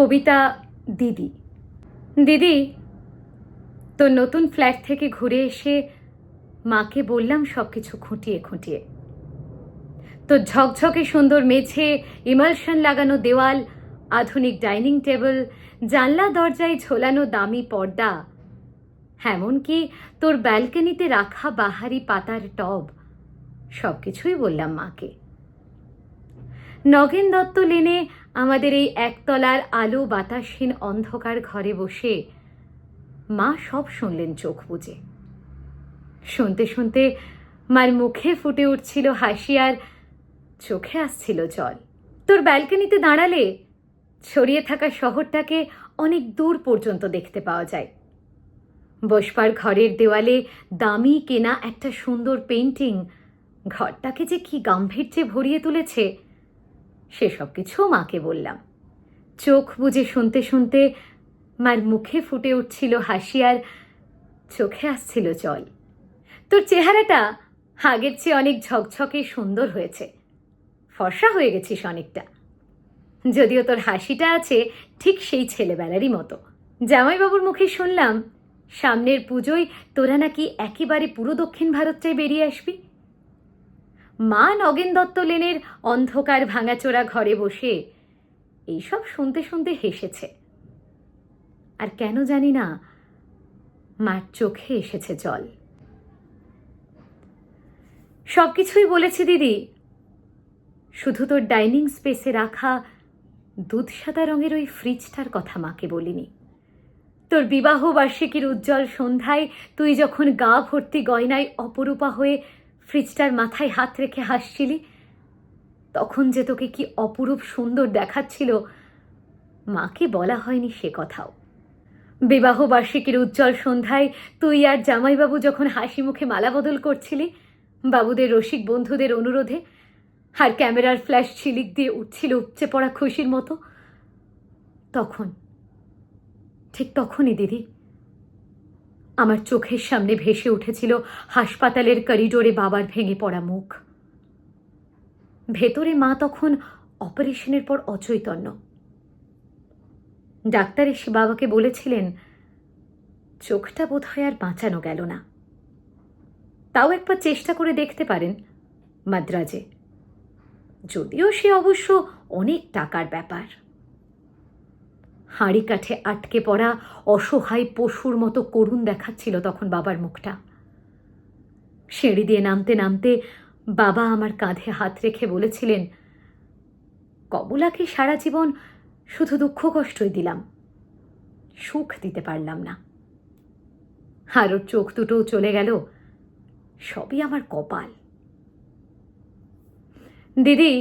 কবিতা দিদি। দিদি, তোর নতুন ফ্ল্যাট থেকে ঘুরে এসে মাকে বললাম সব কিছু খুঁটিয়ে খুঁটিয়ে। তোর ঝকঝকে সুন্দর মেঝে, ইমালশন লাগানো দেওয়াল, আধুনিক ডাইনিং টেবিল, জানলা দরজায় ঝোলানো দামি পর্দা। এমনকি তোর ব্যালকনিতে রাখা বাহারি পাতার টব সব কিছুই বললাম মাকে। নগেন দত্ত লেনে আমাদের এই একতলার আলো বাতাসহীন অন্ধকার ঘরে বসে মা সব শুনলেন চোখ বুজে। শুনতে শুনতে মার মুখে ফুটে উঠছিল হাসি আর চোখে আসছিল জল। তোর ব্যালকনিতে দাঁড়ালে ছড়িয়ে থাকা শহরটাকে অনেক দূর পর্যন্ত দেখতে পাওয়া যায়। বসবার ঘরের দেওয়ালে দামি কেনা একটা সুন্দর পেন্টিং ঘরটাকে যে কি গাম্ভীর্যে ভরিয়ে তুলেছে সেসব কিছুও মাকে বললাম। চোখ বুজে শুনতে শুনতে মার মুখে ফুটে উঠছিল হাসি আর চোখে আসছিল জল। তোর চেহারাটা আগের চেয়ে অনেক ঝকঝকে সুন্দর হয়েছে। ফর্সা হয়ে গেছিস অনেকটা। যদিও তোর হাসিটা আছে ঠিক সেই ছেলেবেলারই মতো। জামাইবাবুর মুখে শুনলাম, সামনের পুজোয় তোরা নাকি একেবারে পুরো দক্ষিণ ভারতটায় বেরিয়ে আসবি। মা নগেন দত্ত লেনের অন্ধকার ভাঙাচোরা ঘরে বসে এইসব শুনতে শুনতে হেসেছে। আর কেন জানি না, মার চোখে এসেছে জল। সব কিছুই বলেছি দিদি, শুধু তোর ডাইনিং স্পেসে রাখা দুধ সাদা রঙের ওই ফ্রিজটার কথা মাকে বলিনি। তোর বিবাহ বার্ষিকীর উজ্জ্বল সন্ধ্যায় তুই যখন গা ভর্তি গয়নায় অপরূপা হয়ে ফ্রিজটার মাথায় হাত রেখে হাসছিলি? তখন যে তোকে কি অপরূপ সুন্দর দেখাচ্ছিল, মাকে বলা হয়নি সে কথাও। বিবাহ বার্ষিকীর উজ্জ্বল সন্ধ্যায় তুই আর জামাইবাবু যখন হাসি মুখে মালা বদল করছিলি, বাবুদের রসিক বন্ধুদের অনুরোধে, আর ক্যামেরার ফ্ল্যাশ ছিলিক দিয়ে উঠছিল উপচে পড়া খুশির মতো, তখন, ঠিক তখনই দিদি আমার চোখের সামনে ভেসে উঠেছিল হাসপাতালের করিডোরে বাবার ভেঙে পড়া মুখ। ভেতরে মা তখন অপারেশনের পর অচৈতন্য। ডাক্তার এসে বাবাকে বলেছিলেন, চোখটা বোধহয় আর বাঁচানো গেল না। তাও একবার চেষ্টা করে দেখতে পারেন মাদ্রাজে। যদিও সে অবশ্য অনেক টাকার ব্যাপার। হাঁড়ি কাঠে আটকে পড়া অসহায় পশুর মতো করুণ দেখাচ্ছিল তখন বাবার মুখটা। সিঁড়ি দিয়ে নামতে নামতে বাবা আমার কাঁধে হাত রেখে বলেছিলেন, কমলাকে সারা জীবন শুধু দুঃখ কষ্টই দিলাম, সুখ দিতে পারলাম না। আর ওর চোখ দুটোও চলে গেল, সবই আমার কপাল। দিদি,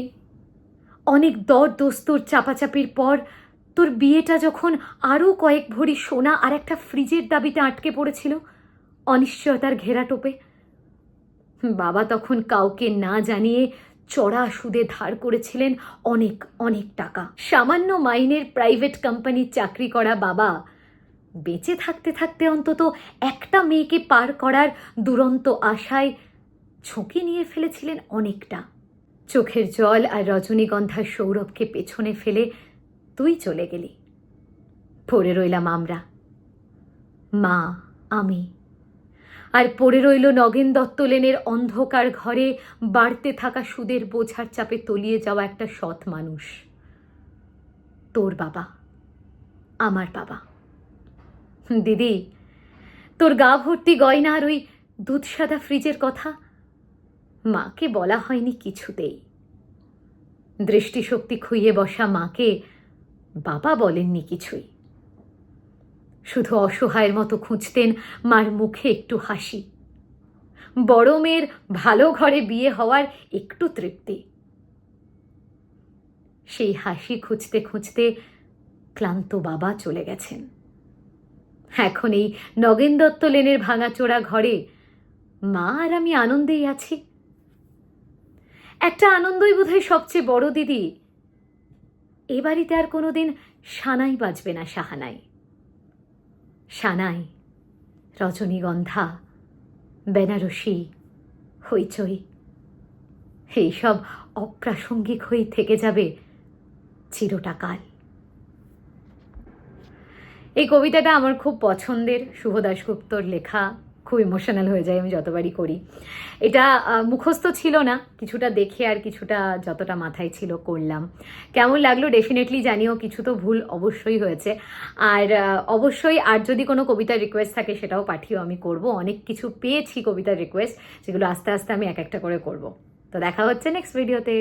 অনেক দর দস্তুর চাপাচাপির পর তোর বিয়েটা যখন আরও কয়েক ভরি সোনা আর একটা ফ্রিজের দাবিতে আটকে পড়েছিল, অনিশ্চয়তার ঘেরা টোপে। বাবা তখন কাউকে না জানিয়ে চড়া সুদে ধার করেছিলেন অনেক অনেক টাকা। সামান্য মাইনের প্রাইভেট কোম্পানির চাকরি করা বাবা বেঁচে থাকতে থাকতে অন্তত একটা মেয়েকে পার করার দুরন্ত আশায় ঝুঁকি নিয়ে ফেলেছিলেন অনেকটা। চোখের জল আর রজনীগন্ধার সৌরভকে পেছনে ফেলে তুই চলে গেলি। পড়ে রইলাম আমরা। মা, আমি। আর পড়ে রইল নগেন দত্ত লেনের অন্ধকার ঘরে বাড়তে থাকা সুদের বোঝার চাপে তলিয়ে যাওয়া একটা সৎ মানুষ। তোর বাবা, আমার বাবা। দিদি, তোর গা ভর্তি গয়না আর ওই দুধ সাদা ফ্রিজের কথা? মাকে বলা হয়নি কিছুতেই। দৃষ্টিশক্তি খুইয়ে বসা মাকে বাবা বলেননি কিছুই। শুধু অসহায়ের মতো খুঁজতেন মার মুখে একটু হাসি। বড় মেয়ের ভালো ঘরে বিয়ে হওয়ার একটু তৃপ্তি। সেই হাসি খুঁজতে খুঁজতে ক্লান্ত বাবা চলে গেছেন। এখন এই নগেন দত্ত লেনের ভাঙাচোরা ঘরে মা আর আমি আনন্দেই আছি। একটা আনন্দই বোধহয় সবচেয়ে বড় দিদি। এ বাড়িতে আর কোনো দিন সানাই বাজবে না সাহানাই। সানাই, রজনীগন্ধা, বেনারসি, হইচই, এইসব অপ্রাসঙ্গিক হয়ে থেকে যাবে চিরটাকাল। এই কবিতাটা আমার খুব পছন্দের, শুভ দাশগুপ্তর লেখা। খুব ইমোশনাল হয়ে যায় আমি যতবারই করি। এটা মুখস্থ ছিল না, কিছুটা দেখে আর কিছুটা যতটা মাথায় ছিল করলাম। কেমন লাগল ডেফিনেটলি জানিও, কিছু তো ভুল অবশ্যই হয়েছে। আর অবশ্যই আর যদি কোনো কবিতার রিকোয়েস্ট থাকে সেটাও পাঠিও, আমি করব। অনেক কিছু পেয়েছি কবিতার রিকোয়েস্ট যেগুলো আস্তে আস্তে আমি এক একটা করে করব। তো দেখা হচ্ছে নেক্সট ভিডিওতে